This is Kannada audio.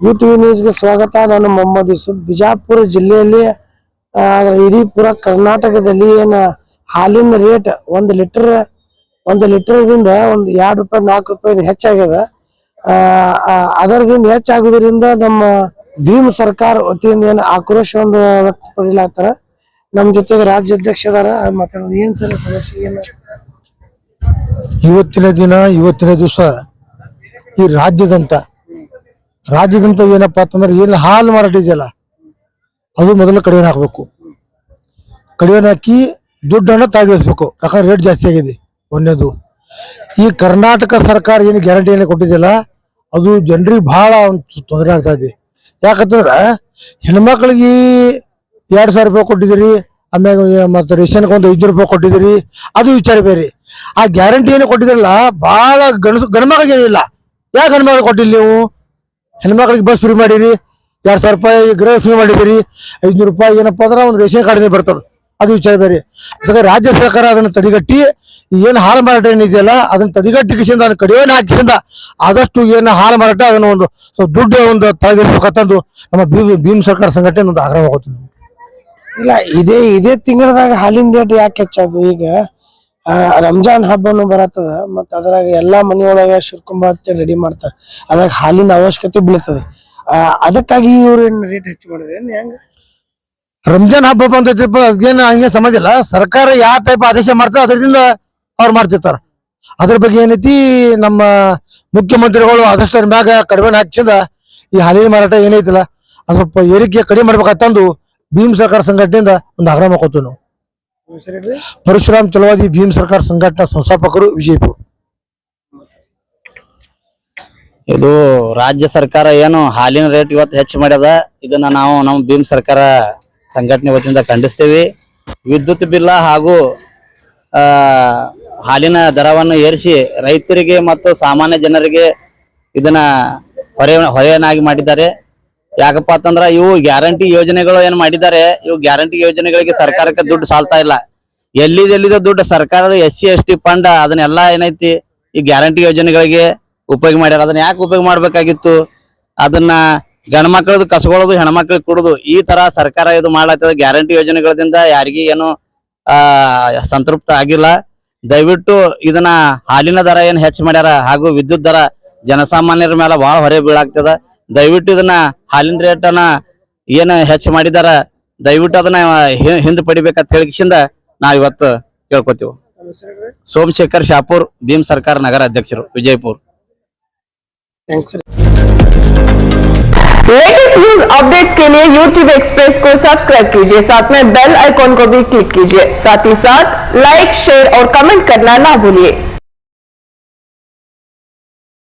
ಯು ಟಿ ವಿ ನ್ಯೂಸ್ಗೆ ಸ್ವಾಗತ. ನಾನು ಮೊಹಮ್ಮದ್ ಯೂಸುಫ್. ಬಿಜಾಪುರ ಜಿಲ್ಲೆಯಲ್ಲಿ ಆದ್ರೆ ಇಡೀ ಪೂರ ಕರ್ನಾಟಕದಲ್ಲಿ ಏನು ಹಾಲಿನ ರೇಟ್ ಒಂದು ಲೀಟರ್ ಒಂದು ಲೀಟರ್ದಿಂದ ಒಂದು ಎರಡು ರೂಪಾಯಿ ನಾಲ್ಕು ರೂಪಾಯಿ ಆ, ಅದರದಿಂದ ಹೆಚ್ಚಾಗೋದ್ರಿಂದ ನಮ್ಮ ಭೀಮ್ ಸರ್ಕಾರ ವತಿಯಿಂದ ಏನು ಆಕ್ರೋಶ ಒಂದು ವ್ಯಕ್ತಪಡಿಲಾಗ್ತಾರ. ನಮ್ಮ ಜೊತೆಗೆ ರಾಜ್ಯಾಧ್ಯಕ್ಷ ಅದಾರ ಮಾತಾಡೋದು ಏನ್ ಸರ್ ಸಮಸ್ಯೆ? ಇವತ್ತಿನ ದಿನ ಇವತ್ತಿನ ದಿವಸ ಈ ರಾಜ್ಯದಂತ ರಾಜ್ಯದಂತ ಏನಪ್ಪಾ ಅಂತಂದ್ರೆ ಏನು ಹಾಲು ಮಾರಾಟ ಇದೆಯಲ್ಲ ಅದು ಮೊದಲು ಕಡಿಮೆ ಹಾಕಬೇಕು. ಕಡಿಮೆ ಹಾಕಿ ದುಡ್ಡನ್ನು ತಾಗಿಳಿಸ್ಬೇಕು ಯಾಕಂದ್ರೆ ರೇಟ್ ಜಾಸ್ತಿ ಆಗಿದೆ. ಒಂದೇದು. ಈ ಕರ್ನಾಟಕ ಸರ್ಕಾರ ಏನು ಗ್ಯಾರಂಟಿ ಗ್ಯಾರಂಟಿಯನ್ನು ಕೊಟ್ಟಿದೆಯಲ್ಲ, ಅದು ಜನರಿಗೆ ಭಾಳ ಒಂದು ತೊಂದರೆ ಆಗ್ತಾ ಇದೆ. ಯಾಕಂತಂದ್ರೆ, ಹೆಣ್ಮಕ್ಳಿಗೆ ಎರಡು ಸಾವಿರ ರೂಪಾಯಿ ಕೊಟ್ಟಿದ್ದೀರಿ, ಆಮ್ಯಾಗ ಮತ್ತೆ ರೇಷನ್ಗೆ ಒಂದು ಐದುನೂರು ರೂಪಾಯಿ ಕೊಟ್ಟಿದ್ದೀರಿ, ಅದು ವಿಚಾರ ಬೇರೆ. ಆ ಗ್ಯಾರಂಟಿ ಏನು ಕೊಟ್ಟಿದ್ರಲ್ಲ ಬಹಳ ಗಣಸು ಗಂಡ್ಮಕ್ಳಿಗೆ ಏನಿಲ್ಲ. ಯಾಕೆ ಗಂಡ್ಮಕ್ಳಿಗೆ ಕೊಟ್ಟಿಲ್ಲ ನೀವು? ಹೆಣ್ಮಕ್ಳಿಗೆ ಬಸ್ ಫ್ರೀ ಮಾಡಿರಿ, ಎರಡು ಸಾವಿರ ರೂಪಾಯಿ ಗೃಹ ಫ್ರೀ ಮಾಡಿದಿರಿ, ಐದುನೂರು ರೂಪಾಯಿ ಏನಪ್ಪ ಅಂದ್ರೆ ಒಂದು ರೇಷನ್ ಕಾರ್ಡ್ ಬರ್ತದೆ. ಅದು ವಿಚಾರ ಬೇರೆ. ಅದಕ್ಕೆ ರಾಜ್ಯ ಸರ್ಕಾರ ಅದನ್ನು ತಡೆಗಟ್ಟಿ, ಏನು ಹಾಲು ಮಾರಾಟ ಏನಿದೆಯಲ್ಲ, ಅದನ್ನು ತಡೆಗಟ್ಟಿಸಿಂದ, ಅದನ್ನು ಕಡಿಮೆ ಹಾಕಿಸಿಂದ ಆದಷ್ಟು ಏನು ಹಾಲು ಮಾರಾಟ ಅದನ್ನು ಒಂದು ಸ್ವಲ್ಪ ದುಡ್ಡು ಒಂದು ತಲೆಗಿರ್ಬೇಕಂತಂದು ನಮ್ಮ ಭೀಮ್ ಭೀಮ್ ಸರ್ಕಾರ ಸಂಘಟನೆ ಒಂದು ಆಗ್ರಹವಾಗುತ್ತೆ. ಇಲ್ಲ, ಇದೇ ಇದೇ ತಿಂಗಳದಾಗ ಹಾಲಿನ ರೇಟ್ ಯಾಕೆ ಹೆಚ್ಚಾದ್ರು ಈಗ? ರಂಜಾನ್ ಹಬ್ಬನು ಬರತ್ತದ, ಮತ್ತ ಅದ್ರಾಗ ಎಲ್ಲಾ ಮನೆಯೊಳಗ ಶಿರ್ಕುಂಬ ರೆಡಿ ಮಾಡ್ತಾರ. ಅದ್ರಾಗ ಹಾಲಿನ ಅವಶ್ಯಕತೆ ಬೀಳ್ತದೆ. ಅದಕ್ಕಾಗಿ ಇವ್ರು ಏನ್ ರೇಟ್ ಹೆಚ್ಚು ಮಾಡಿದ್ರೆ? ಹೆಂಗ? ರಂಜಾನ್ ಹಬ್ಬ ಬಂದೈತಿಪ್ಪ ಅದೇನು ಹಂಗೆ ಇಲ್ಲ. ಸರ್ಕಾರ ಯಾವ ಟೈಪ್ ಆದೇಶ ಮಾಡ್ತಾರೆ ಅದರಿಂದ ಅವ್ರು ಮಾಡ್ತಿರ್ತಾರ. ಅದ್ರ ಬಗ್ಗೆ ಏನೈತಿ, ನಮ್ಮ ಮುಖ್ಯಮಂತ್ರಿಗಳು ಆದಷ್ಟರ ಮ್ಯಾಗ ಕಡಿಮೆ ಹಾಕಿಸಿದ, ಈ ಹಾಲಿನ ಮಾರಾಟ ಏನೈತಿಲ್ಲ. ಅದು ಏರಿಕೆ ಕಡಿಮೆ ಮಾಡ್ಬೇಕಂದು ಭೀಮ್ ಸರ್ಕಾರ ಸಂಘಟನೆಯಿಂದ ಒಂದು ಆಗ್ರಹ ಮಾಡ್ಕೋತೀವಿ ನಾವು. ಪರಶುರಾಮ್ ಚಲವಾದಿ ಭೀಮ್ ಸರ್ಕಾರ ಸಂಘಟನಾ ಸಂಸ್ಥಾಪಕರು ವಿಜಯಪುರ. ಇದು ರಾಜ್ಯ ಸರ್ಕಾರ ಏನು ಹಾಲಿನ ರೇಟ್ ಇವತ್ತು ಹೆಚ್ಚು ಮಾಡ್ಯದ? ಇದನ್ನ ನಾವು ನಮ್ಮ ಭೀಮ್ ಸರ್ಕಾರ ಸಂಘಟನೆ ವತಿಯಿಂದ ಖಂಡಿಸ್ತೀವಿ. ವಿದ್ಯುತ್ ಬಿಲ್ಲ ಹಾಗೂ ಆ, ಹಾಲಿನ ದರವನ್ನು ಏರಿಸಿ ರೈತರಿಗೆ ಮತ್ತು ಸಾಮಾನ್ಯ ಜನರಿಗೆ ಇದನ್ನ ಹೊರೆ ಹೊರೆಯನ್ನಾಗಿ ಮಾಡಿದ್ದಾರೆ. ಯಾಕಪ್ಪ ಅಂತಂದ್ರ ಇವು ಗ್ಯಾರಂಟಿ ಯೋಜನೆಗಳು ಏನ್ ಮಾಡಿದ್ದಾರೆ, ಇವು ಗ್ಯಾರಂಟಿ ಯೋಜನೆಗಳಿಗೆ ಸರ್ಕಾರಕ್ಕೆ ದುಡ್ಡು ಸಾಲ್ತಾ ಇಲ್ಲ. ಎಲ್ಲಿದ ಎಲ್ಲಿದ ದುಡ್ಡು ಸರ್ಕಾರದ S C, S T fund, ಅದನ್ನೆಲ್ಲ ಏನೈತಿ ಈ ಗ್ಯಾರಂಟಿ ಯೋಜನೆಗಳಿಗೆ ಉಪಯೋಗ ಮಾಡ್ಯಾರ. ಅದನ್ನ ಯಾಕೆ ಉಪಯೋಗ ಮಾಡ್ಬೇಕಾಗಿತ್ತು? ಅದನ್ನ ಗಂಡ್ಮಕ್ಳದ್ದು ಕಸಗೊಳ್ಳೋದು ಹೆಣ್ಮಕ್ಳಿಗೆ ಕೊಡುದು. ಈ ತರ ಸರ್ಕಾರ ಇದು ಮಾಡ್ಲಾಗ್ತದೆ ಗ್ಯಾರಂಟಿ ಯೋಜನೆಗಳಿಂದ ಯಾರಿಗೂ ಏನು, ಆ, ಸಂತೃಪ್ತ ಆಗಿಲ್ಲ. ದಯವಿಟ್ಟು ಇದನ್ನ ಹಾಲಿನ ದರ ಏನ್ ಹೆಚ್ಚು ಮಾಡ್ಯಾರ, ಹಾಗೂ ವಿದ್ಯುತ್ ದರ ಜನಸಾಮಾನ್ಯರ ಮೇಲೆ ಬಹಳ ಹೊರೆ ಬೀಳಾಗ್ತದ. ದಯವಿಟ್ಟು ಇದನ್ನ ಹಾಲಿನ ರೇಟ್ ಅನ್ನ ಏನ್ ಹೆಚ್ಚು ಮಾಡಿದಾರ ದಯವಿಟ್ಟು ಅದನ್ನ ಹಿ- ಹಿಂದ್ ಪಡಿಬೇಕಂತ ಹೇಳಿಕಿಸಿಂದ ನಾವ್ ಇವತ್ತು ಕೇಳ್ಕೊತೀವಿ ಸೋಮಶೇಖರ್ ಶಾಪುರ್ ಭೀಮ್ ಸರ್ಕಾರ ನಗರ ಅಧ್ಯಕ್ಷರು Vijayapura thanks latest news updates के लिए YouTube एक्सप्रेस को सब्सक्राइब कीजिए साथ में बेल आइकॉन को भी क्लिक कीजिए साथ ही साथ लाइक शेयर और कमेंट करना ना भूलिए